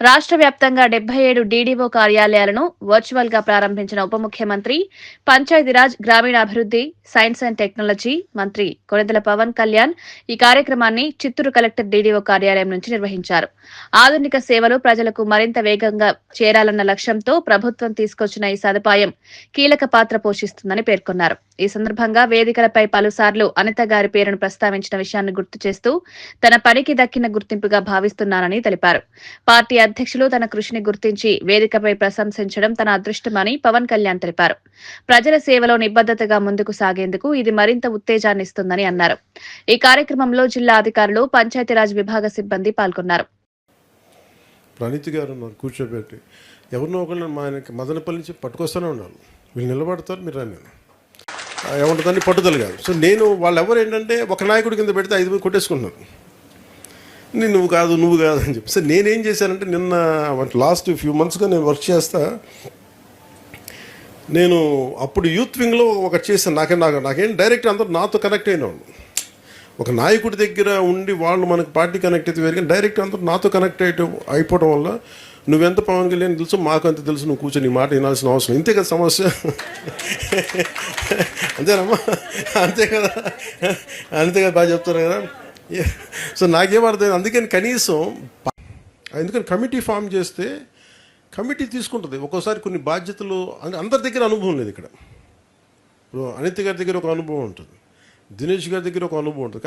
రాష్ట్ర వ్యాప్తంగా డెబ్బై ఏడు డీడీఓ కార్యాలయాలను వర్చువల్గా ప్రారంభించిన ఉప ముఖ్యమంత్రి పంచాయతీరాజ్ గ్రామీణాభివృద్ధి సైన్స్ అండ్ టెక్నాలజీ మంత్రి కొనెదల పవన్ కళ్యాణ్ ఈ కార్యక్రమాన్ని చిత్తూరు కలెక్టర్ డీడీఓ కార్యాలయం నుంచి నిర్వహించారు. ఆధునిక సేవలు ప్రజలకు మరింత వేగంగా చేరాలన్న లక్ష్యంతో ప్రభుత్వం తీసుకొచ్చిన ఈ సదుపాయం కీలక పాత్ర పోషిస్తుందని పేర్కొన్నారు. ఈ సందర్భంగా వేదికలపై పలుసార్లు అనిత గారి పేరును ప్రస్తావించిన విషయాన్ని గుర్తు చేస్తూ తన పనికి దక్కిన గుర్తింపుగా భావిస్తున్నానని తెలిపారు. పార్టీ అధ్యక్షులు తన కృషిని గుర్తించి వేదికపై ప్రశంసించడం తన అదృష్టమని పవన్ కళ్యాణ్ తెలిపారు. ప్రజల సేవలో నిబద్ధతగా ముందుకు సాగేందుకు ఇది మరింత ఉత్తేజాన్నిస్తుందని అన్నారు. ఈ కార్యక్రమంలో జిల్లా అధికారులు పంచాయతీరాజ్ విభాగ సిబ్బంది పాల్గొన్నారు. ప్రణీతి గారు కూర్చోబెట్టి. ఎవరినో మా ఆయనకి మదనపల్లి నుంచి పట్టుకొస్తూనే వీళ్ళు నిలబడతారు మీరు ఏమంటుందని పట్టుదల కాదు. సో నేను వాళ్ళు ఎవరు ఏంటంటే ఒక నాయకుడి కింద పెడితే ఐదు మంది కొట్టేసుకుంటున్నారు. నేను నువ్వు కాదు నువ్వు కాదు అని చెప్పి. సో నేనేం చేశానంటే నిన్న లాస్ట్ ఫ్యూ మంత్స్గా నేను వర్క్ చేస్తా. నేను అప్పుడు యూత్ వింగ్లో ఒకటి చేశాను. నాకే నాకు నాకేం డైరెక్ట్ అందరూ నాతో కనెక్ట్ అయిన ఒక నాయకుడి దగ్గర ఉండి వాళ్ళు మనకు పార్టీ కనెక్ట్ అయితే వేరు డైరెక్ట్ అందరూ నాతో కనెక్ట్ అయ్యి అయిపోవడం వల్ల నువ్వెంత పవన్ కళ్యాణ్ తెలుసు మాకు అంత తెలుసు నువ్వు కూర్చొని మాట వినాల్సిన అవసరం. ఇంతే కదా సమస్య. అంతేనమ్మా. అంతే కదా. అంతే కదా బాగా చెప్తారు కదా. సో నాకేం అర్థం అందుకని కనీసం ప- ఎందుకని కమిటీ ఫామ్ చేస్తే కమిటీ తీసుకుంటుంది. ఒక్కోసారి కొన్ని బాధ్యతలు అంటే అందరి దగ్గర అనుభవం లేదు ఇక్కడ. ఇప్పుడు అనిత గారి దగ్గర ఒక అనుభవం ఉంటుంది. దినేష్ గారి దగ్గర ఒక అనుభవం ఉంటుంది.